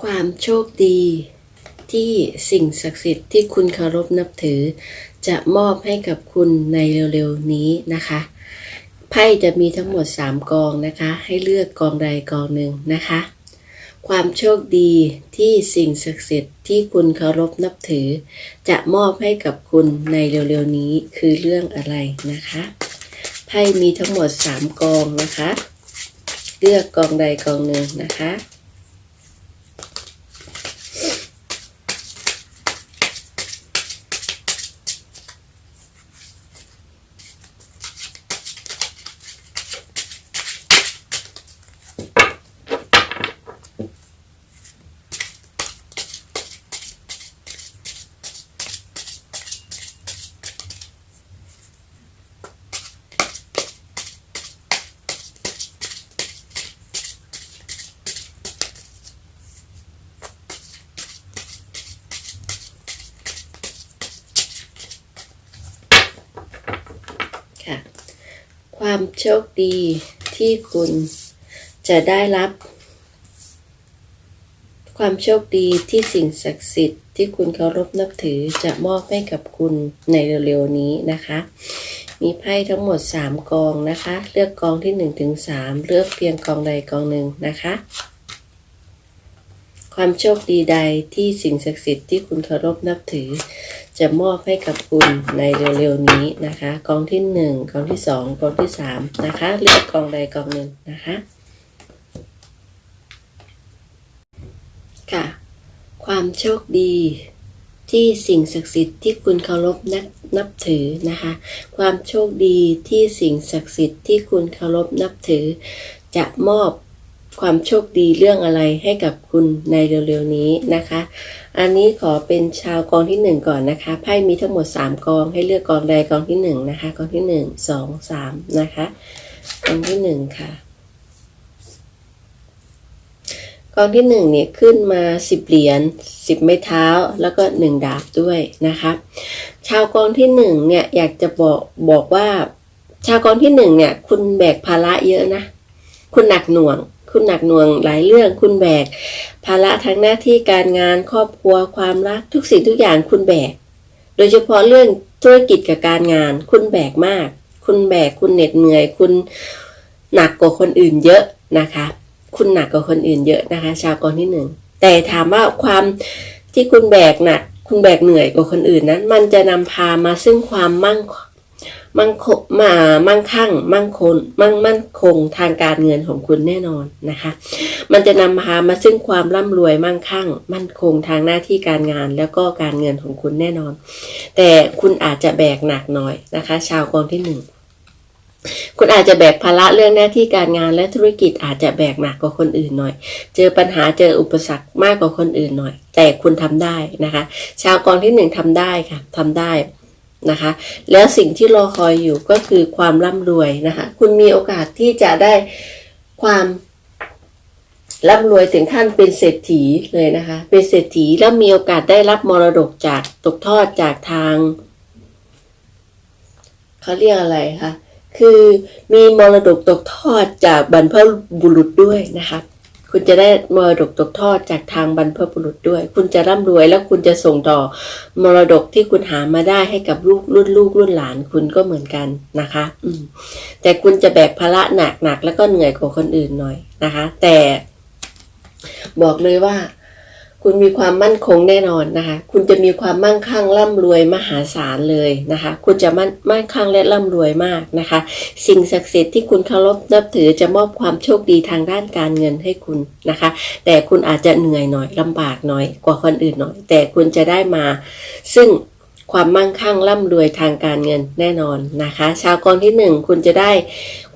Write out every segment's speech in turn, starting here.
ความโชคดีที่สิ่งศักดิ์สิทธิ์ที่คุณเคารพนับถือ จะมอบให้กับคุณในเร็วๆนี้นะคะไพ่จะมีทั้งหมด 3 กองนะคะ ให้เลือกกองใดกองหนึ่งนะคะ ความโชคดีที่สิ่งศักดิ์สิทธิ์ที่คุณเคารพนับถือ จะมอบให้กับคุณในเร็วๆนี้คือเรื่องอะไรนะคะไพ่มีทั้งหมด 3 กองนะคะ เลือกกองใดกองหนึ่งนะคะ ค่ะ ความ โชคดีที่คุณจะได้รับ ความโชคดีที่สิ่งศักดิ์สิทธิ์ที่คุณเคารพนับถือจะมอบให้กับคุณในเร็วๆนี้นะคะ มีไพ่ทั้งหมด 3 กองนะคะ เลือกกองที่1ถึง3เลือกเพียงกองใดกองหนึ่งนะคะ ความโชคดีใดที่สิ่งศักดิ์สิทธิ์ที่คุณเคารพนับถือ จะมอบให้กับคุณในเร็วๆนี้นะคะ กองที่หนึ่งกองที่สองกองที่สามนะคะ เลือกกองใดกองหนึ่งนะคะ ค่ะ ความโชคดีที่สิ่งศักดิ์สิทธิ์ที่คุณเคารพนับนับถือนะคะ ความโชคดีที่สิ่งศักดิ์สิทธิ์ที่คุณเคารพนับถือ จะมอบ ความโชคดีเรื่องอะไรให้กับคุณในเร็วๆนี้นะคะ อันนี้ขอเป็นชาวกองที่หนึ่งก่อนนะคะไพ่มีทั้งหมด 3 กองให้เลือกกองใดกองที่หนึ่งนะคะกองที่หนึ่งสองสามนะคะกองที่หนึ่งค่ะกองที่หนึ่งเนี่ยขึ้นมาสิบเหรียญสิบไม้เท้าแล้วก็หนึ่งดาบด้วยนะคะชาวกองที่หนึ่งเนี่ยอยากจะบอกบอกว่า ชาวกองที่หนึ่งเนี่ยคุณแบกภาระเยอะนะ คุณหนักหน่วง คุณหนักหน่วงหลายเรื่องคุณแบก ภาระทั้งหน้าที่การงานครอบครัวความรักทุกสิ่งทุกอย่างคุณแบก โดยเฉพาะเรื่องธุรกิจกับการงาน คุณแบกมาก คุณแบกคุณเหน็ดเหนื่อย คุณหนักกว่าคนอื่นเยอะนะคะ คุณหนักกว่าคนอื่นเยอะนะคะ ชาวกองที่หนึ่งแต่ถามว่าความที่คุณแบกหนักคุณแบกเหนื่อยกว่าคนอื่นนั้น มันจะนำพามาซึ่งความมั่ง มั่งคมามั่งคั่ง มั่งคงมั่งมั่นคงทางการเงินของคุณแน่นอนนะคะ มันจะนำพามาซึ่งความร่ำรวยมั่งคั่ง มั่นคงทางหน้าที่การงานแล้วก็การเงินของคุณแน่นอน แต่คุณอาจจะแบกหนักหน่อยนะคะ ชาวกองที่หนึ่งคุณอาจจะแบกภาระเรื่องหน้าที่การงานและธุรกิจอาจจะแบกหนักกว่าคนอื่นหน่อย เจอปัญหาเจออุปสรรคมากกว่าคนอื่นหน่อย แต่คุณทำได้นะคะ ชาวกองที่หนึ่งทำได้ค่ะทำได้ นะคะ แล้วสิ่งที่รอคอยอยู่ก็คือความร่ำรวยนะคะ คุณมีโอกาสที่จะได้ความร่ำรวยถึงขั้นเป็นเศรษฐีเลยนะคะ เป็นเศรษฐีแล้วมีโอกาสได้รับมรดกจากตกทอดจากทางเขาเรียกอะไรคะคือมีมรดกตกทอดจากบรรพบุรุษด้วยนะคะ คุณจะได้มรดกตกทอดจากทางบรรพบุรุษด้วย คุณจะร่ำรวยแล้วคุณจะส่งต่อมรดกที่คุณหามาได้ให้กับลูกรุ่นลูกรุ่นหลานคุณก็เหมือนกันนะคะอืมแต่คุณจะแบกภาระหนักหนักแล้วก็เหนื่อยกว่าคนอื่นหน่อยนะคะ แต่บอกเลยว่า คุณมีความมั่นคงแน่นอนนะคะ คุณจะมีความมั่งคั่งร่ำรวยมหาศาลเลยนะคะ คุณจะมั่นมั่งคั่งและร่ำรวยมากนะคะ สิ่งศักดิ์สิทธิ์ที่คุณเคารพนับถือจะมอบความโชคดีทางด้านการเงินให้คุณนะคะ แต่คุณอาจจะเหนื่อยหน่อยลำบากหน่อยกว่าคนอื่นหน่อย แต่คุณจะได้มา ซึ่งความมั่งคั่งร่ำรวยทางการเงินแน่นอนนะคะ ชาวกองที่หนึ่งคุณจะได้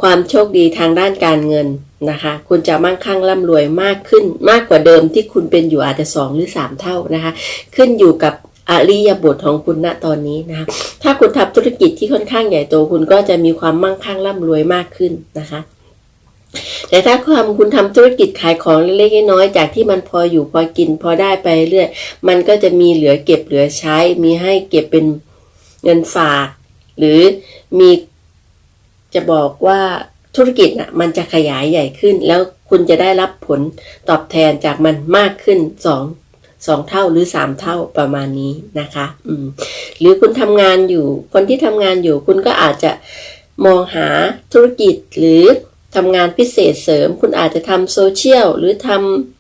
ความโชคดีทางด้านการเงิน นะคะ คุณจะมั่งคั่งร่ำรวยมากขึ้น มากกว่าเดิมที่คุณเป็นอยู่อาจจะสองหรือสามเท่านะคะ ขึ้นอยู่กับอริยบทของคุณณตอนนี้นะคะถ้าคุณทำธุรกิจที่ค่อนข้างใหญ่โตคุณก็จะมีความมั่งคั่งร่ำรวยมากขึ้นนะคะแต่ถ้าความคุณทำธุรกิจขายของเล็กๆน้อยๆจากที่มันพออยู่พอกินพอได้ไปเรื่อยมันก็จะมีเหลือเก็บเหลือใช้ มีให้เก็บเป็นเงินฝาก หรือมีจะบอกว่า ธุรกิจอะมันจะขยายใหญ่ขึ้น แล้วคุณจะได้รับผลตอบแทนจากมันมากขึ้นสองสองเท่าหรือสามเท่าประมาณนี้นะคะ อืม หรือคุณทำงานอยู่ คนที่ทำงานอยู่ คุณก็อาจจะมองหาธุรกิจหรือทำงานพิเศษเสริม คุณอาจจะทำโซเชียลหรือทำ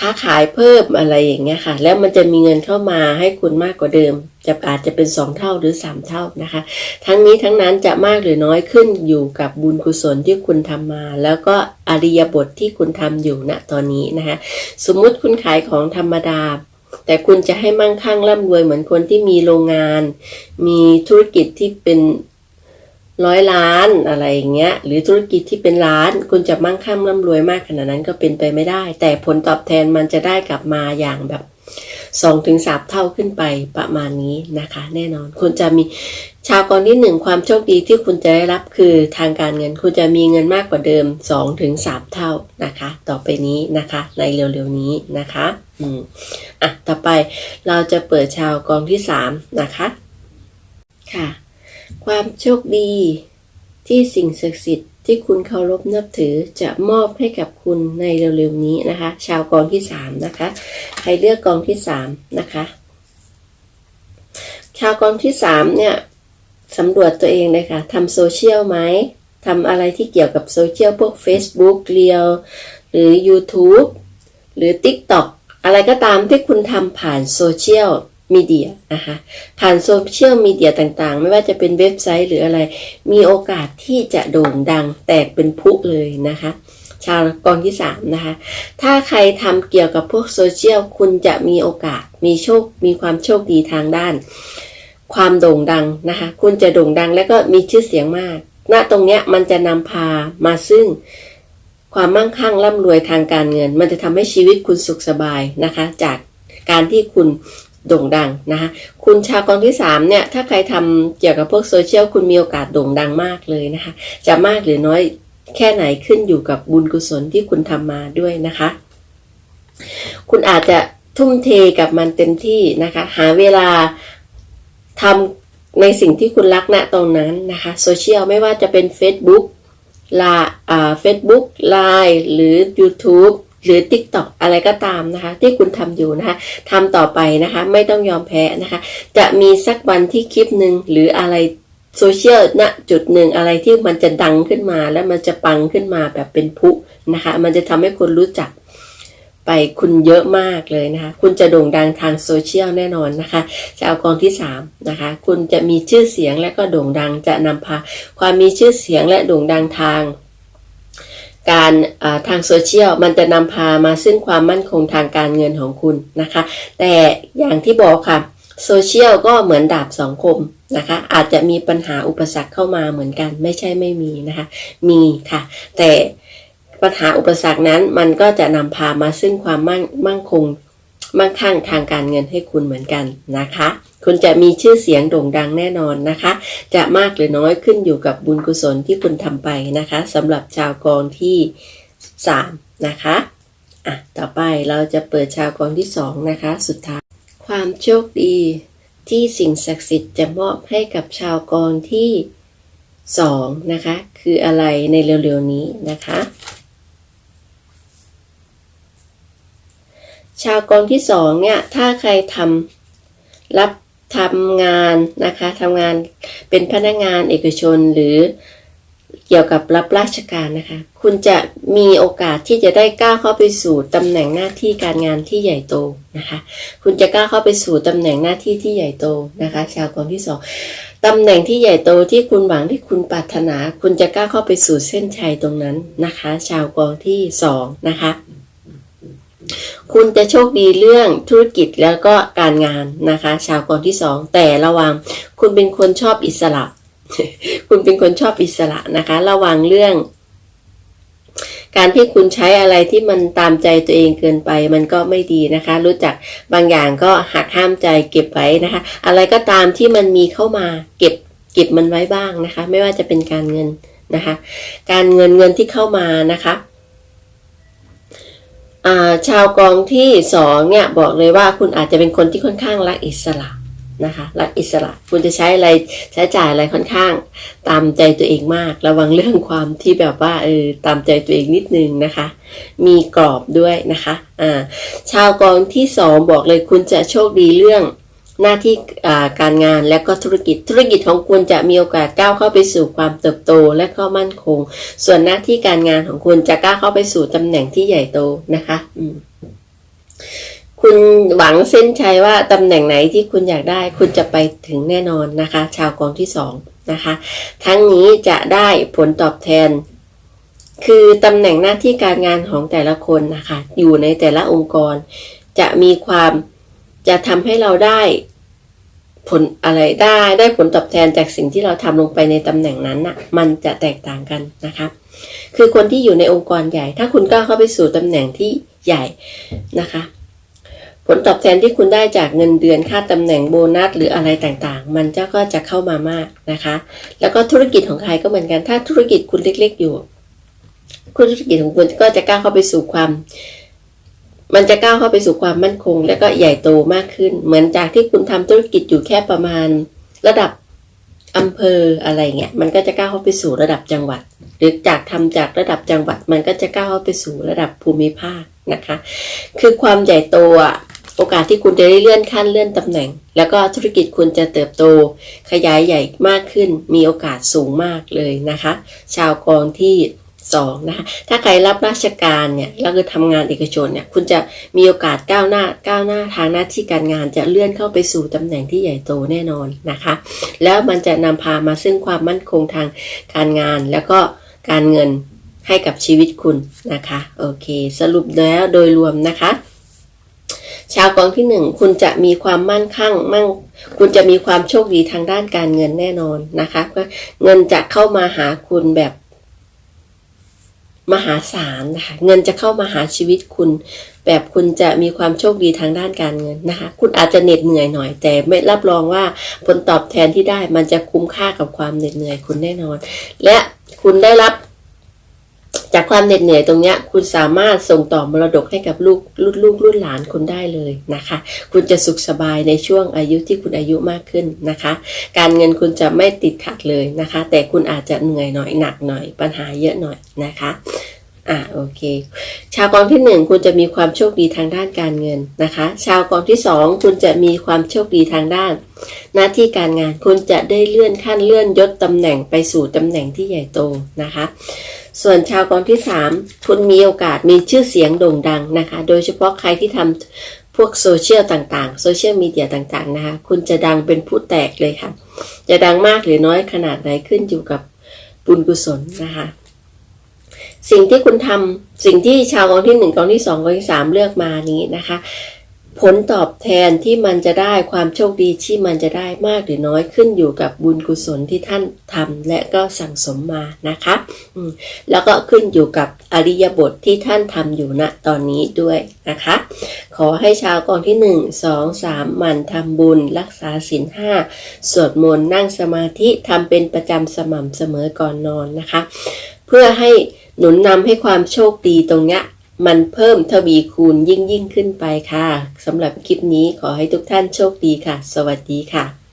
ค้าขายเพิ่มอะไรอย่างเงี้ยค่ะ แล้วมันจะมีเงินเข้ามาให้คุณมากกว่าเดิม จะอาจจะเป็น 2 เท่าหรือ 3 เท่านะคะ ทั้งนี้ทั้งนั้นจะมากหรือน้อยขึ้นอยู่กับบุญกุศลที่คุณทำมา แล้วก็อริยบทที่คุณทำอยู่ณตอนนี้นะคะ สมมุติคุณขายของธรรมดา แต่คุณจะให้มั่งคั่งร่ำรวยเหมือนคนที่มีโรงงาน มีธุรกิจที่เป็น ร้อยล้านอะไรอย่างเงี้ย หรือธุรกิจที่เป็นล้าน คุณจะมั่งคั่งร่ำรวยมากขนาดนั้นก็เป็นไปไม่ได้ แต่ผลตอบแทนมันจะได้กลับมาอย่างแบบสองถึงสามเท่าขึ้นไปประมาณนี้นะคะ แน่นอนคุณจะมีชาวกรที่หนึ่งความโชคดีที่คุณจะได้รับคือทางการเงินคุณจะมีเงินมากกว่าเดิมสองถึงสามเท่านะคะ ต่อไปนี้นะคะ ในเร็วๆนี้นะคะอืมอะต่อไปเราจะเปิดชาวกองที่สามนะคะ ค่ะ ความโชคดีที่สิ่งศักดิ์สิทธิ์ที่คุณเคารพนับถือจะมอบให้กับคุณในเร็วๆนี้นะคะ ชาวกองที่สามนะคะ ใครเลือกกองที่สามนะคะ ชาวกองที่สามเนี่ยสำรวจตัวเองเลยค่ะทำโซเชียลไหมทำอะไรที่เกี่ยวกับโซเชียลพวก Facebook เรียว หรือ YouTube หรือ TikTok อะไรก็ตามที่คุณทำผ่านโซเชียล มีเดียนะคะผ่านโซเชียลมีเดียต่างๆ ไม่ว่าจะเป็นเว็บไซต์หรืออะไร มีโอกาสที่จะโด่งดังแตกเป็นพุเลยนะคะ ชาวกองที่3นะคะ ถ้าใครทำเกี่ยวกับพวกโซเชียลคุณจะมีโอกาสมีโชค มีความโชคดีทางด้าน ความโด่งดังนะคะ คุณจะโด่งดังแล้วก็มีชื่อเสียงมากณตรงเนี้ยมันจะนำพามาซึ่งความมั่งคั่งร่ำรวยทางการเงิน มันจะทำให้ชีวิตคุณสุขสบายนะคะ จากการที่คุณ โด่งดังนะคะคุณชาวกองที่3เนี่ยถ้าใครทำเกี่ยวกับพวกโซเชียลคุณมีโอกาสโด่งดังมากเลยนะคะ จะมากหรือน้อยแค่ไหนขึ้นอยู่กับบุญกุศลที่คุณทำมาด้วยนะคะ คุณอาจจะทุ่มเทกับมันเต็มที่นะคะ หาเวลาทำในสิ่งที่คุณรักณตรงนั้นนะคะโซเชียลไม่ว่าจะเป็น Facebook ลาอ่า Facebook Line หรือ YouTube หรือ TikTok อะไรก็ตามนะคะ ที่คุณทำอยู่นะคะทำต่อไปนะคะ ไม่ต้องยอมแพ้นะคะ จะมีสักวันที่คลิปหนึ่งหรืออะไรโซเชียลณจุดหนึ่งอะไรที่มันจะดังขึ้นมาแล้วมันจะปังขึ้นมาแบบเป็นพุนะคะ มันจะทำให้คนรู้จักไปคุณเยอะมากเลยนะคะ คุณจะโด่งดังทางโซเชียลแน่นอนนะคะ จะเอากองที่3นะคะ คุณจะมีชื่อเสียงและก็โด่งดังจะนำพา ความมีชื่อเสียงและโด่งดังทาง การทางโซเชียลมันจะนำพามาซึ่งความมั่นคงทางการเงินของคุณนะคะ แต่อย่างที่บอกค่ะโซเชียลก็เหมือนดาบสองคมนะคะ อาจจะมีปัญหาอุปสรรคเข้ามาเหมือนกัน ไม่ใช่ไม่มีนะคะ มีค่ะ แต่ปัญหาอุปสรรคนั้นมันก็จะนำพามาซึ่งความมั่งมั่งคง มั่งคั่งทางการเงินให้คุณเหมือนกันนะคะ คุณจะมีชื่อเสียงโด่งดังแน่นอนนะคะ จะมากหรือน้อยขึ้นอยู่กับบุญกุศลที่คุณทำไปนะคะสำหรับชาวกองที่ 3 นะคะอะต่อไปเราจะเปิดชาวกองที่ 2 นะคะ สุดท้าย ความโชคดีที่สิ่งศักดิ์สิทธิ์จะมอบให้กับชาวกองที่ 2 นะคะ คืออะไรในเร็วๆนี้นะคะ ชาวกองที่สองเนี่ยถ้าใครทำรับทำงานนะคะทำงานเป็นพนักงานเอกชนหรือเกี่ยวกับรับราชการนะคะ คุณจะมีโอกาสที่จะได้ก้าวเข้าไปสู่ตำแหน่งหน้าที่การงานที่ใหญ่โตนะคะ คุณจะก้าวเข้าไปสู่ตำแหน่งหน้าที่ที่ใหญ่โตนะคะ ชาวกองที่สองตำแหน่งที่ใหญ่โตที่คุณหวังที่คุณปรารถนา คุณจะก้าวเข้าไปสู่เส้นชัยตรงนั้นนะคะ ชาวกองที่สองนะคะ คุณจะโชคดีเรื่องธุรกิจแล้วก็การงานนะคะ ชาวกองที่สองแต่ระวังคุณเป็นคนชอบอิสระ คุณเป็นคนชอบอิสระนะคะ ระวังเรื่อง การที่คุณใช้อะไรที่มันตามใจตัวเองเกินไป มันก็ไม่ดีนะคะ รู้จักบางอย่างก็หักห้ามใจเก็บไว้นะคะ อะไรก็ตามที่มันมีเข้ามาเก็บเก็บมันไว้บ้างนะคะ ไม่ว่าจะเป็นการเงินนะคะ การเงินเงินที่เข้ามานะคะ ชาวกองที่สองเนี่ยบอกเลยว่าคุณอาจจะเป็นคนที่ค่อนข้างรักอิสระนะคะรักอิสระคุณจะใช้อะไรใช้จ่ายอะไรค่อนข้าง ตามใจตัวเองมาก ระวังเรื่องความที่แบบว่าเออตามใจตัวเองนิดนึงนะคะ มีกรอบด้วยนะคะอ่าชาวกองที่สองบอกเลยคุณจะโชคดีเรื่อง หน้าที่การงานและก็ธุรกิจธุรกิจของคุณจะมีโอกาสก้าวเข้าไปสู่ความเติบโตและก็มั่นคง ส่วนหน้าที่การงานของคุณจะก้าวเข้าไปสู่ตำแหน่งที่ใหญ่โตนะคะคุณหวังเส้นชัยว่าตำแหน่งไหนที่คุณอยากได้ คุณจะไปถึงแน่นอนนะคะ ชาวกองที่สองนะคะ ทั้งนี้จะได้ผลตอบแทน คือตำแหน่งหน้าที่การงานของแต่ละคนนะคะ อยู่ในแต่ละองค์กร จะมีความ จะทำให้เราได้ผลอะไรได้ได้ผลตอบแทนจากสิ่งที่เราทำลงไปในตำแหน่งนั้นน่ะ มันจะแตกต่างกันนะคะ คือคนที่อยู่ในองค์กรใหญ่ ถ้าคุณก้าวเข้าไปสู่ตำแหน่งที่ใหญ่นะคะ ผลตอบแทนที่คุณได้จากเงินเดือนค่าตำแหน่งโบนัสหรืออะไรต่างๆ มันจะก็จะเข้ามามากนะคะ แล้วก็ธุรกิจของใครก็เหมือนกัน ถ้าธุรกิจคุณเล็ก ๆ อยู่ คุณธุรกิจของคุณก็จะก้าวเข้าไปสู่ความ มันจะก้าวเข้าไปสู่ความมั่นคง และก็ใหญ่โตมากขึ้น เหมือนจากที่คุณทำธุรกิจอยู่แค่ประมาณ ระดับอำเภออะไรเงี้ยมันก็จะก้าวเข้าไปสู่ระดับจังหวัด หรือจากทำจากระดับจังหวัด มันก็จะก้าวเข้าไปสู่ระดับภูมิภาคนะคะ คือความใหญ่โตอะโอกาสที่คุณจะได้เลื่อนขั้นเลื่อนตำแหน่ง แล้วก็ธุรกิจคุณจะเติบโต ขยายใหญ่มากขึ้น มีโอกาสสูงมากเลยนะคะ ชาวกองที่ สองนะคะถ้าใครรับราชการเนี่ยแล้วคือทำงานเอกชนเนี่ยคุณจะมีโอกาสก้าวหน้าก้าวหน้าทางหน้าที่การงานจะเลื่อนเข้าไปสู่ตำแหน่งที่ใหญ่โตแน่นอนนะคะ แล้วมันจะนำพามาซึ่งความมั่นคงทางการงานแล้วก็การเงินให้กับชีวิตคุณนะคะโอเค สรุปแล้วโดยรวมนะคะชาวกองที่หนึ่งคุณจะมีความมั่นคั่งมั่ง คุณจะมีความโชคดีทางด้านการเงินแน่นอนนะคะเงินจะเข้ามาหาคุณแบบ มหาศาลนะคะเงินจะเข้ามาหาชีวิตคุณ แบบคุณจะมีความโชคดีทางด้านการเงินนะคะ คุณอาจจะเหน็ดเหนื่อยหน่อย แต่ไม่รับรองว่าผลตอบแทนที่ได้มันจะคุ้มค่ากับความเหน็ดเหนื่อยคุณแน่นอน และคุณได้รับ จากความเหน็ดเหนื่อยตรงเนี้ยคุณสามารถส่งต่อมรดกให้กับลูกลูกลูกรุ่นหลานคุณได้เลยนะคะ คุณจะสุขสบายในช่วงอายุที่คุณอายุมากขึ้นนะคะ การเงินคุณจะไม่ติดขัดเลยนะคะ แต่คุณอาจจะเหนื่อยหน่อยหนักหน่อยปัญหาเยอะหน่อยนะคะอ่าโอเค ชาวกองที่หนึ่งคุณจะมีความโชคดีทางด้านการเงินนะคะ ชาวกองที่สองคุณจะมีความโชคดีทางด้าน หน้าที่การงานคุณจะได้เลื่อนขั้นเลื่อนยศตำแหน่งไปสู่ตำแหน่งที่ใหญ่โตนะคะ ส่วนชาวกองที่ 3 คุณมีโอกาสมีชื่อเสียงโด่งดังนะคะ โดยเฉพาะใครที่ทำพวกโซเชียลต่างๆ โซเชียลมีเดียต่างๆนะคะ คุณจะดังเป็นผู้แตกเลยค่ะ จะดังมากหรือน้อยขนาดไหนขึ้นอยู่กับบุญกุศลนะคะ สิ่งที่คุณทำสิ่งที่ชาวกองที่หนึ่งกองที่สองกองที่สามเลือกมานี้นะคะ ผลตอบแทนที่มันจะได้ความโชคดีที่มันจะได้มากหรือน้อยขึ้นอยู่กับบุญกุศลที่ท่านทำและก็สั่งสมมานะคะแล้วก็ขึ้นอยู่กับอริยบทที่ท่านทำอยู่ณตอนนี้ด้วยนะคะ ขอให้ชาวกองที่หนึ่งสองสามหมั่นทำบุญรักษาศีลห้าสวดมนต์นั่งสมาธิทำเป็นประจำสม่ำเสมอก่อนนอนนะคะ เพื่อให้หนุนนำให้ความโชคดีตรงเนี้ย มันเพิ่มทวีคูณยิ่งยิ่งขึ้นไปค่ะสำหรับคลิปนี้ขอให้ทุกท่านโชคดีค่ะ สวัสดีค่ะ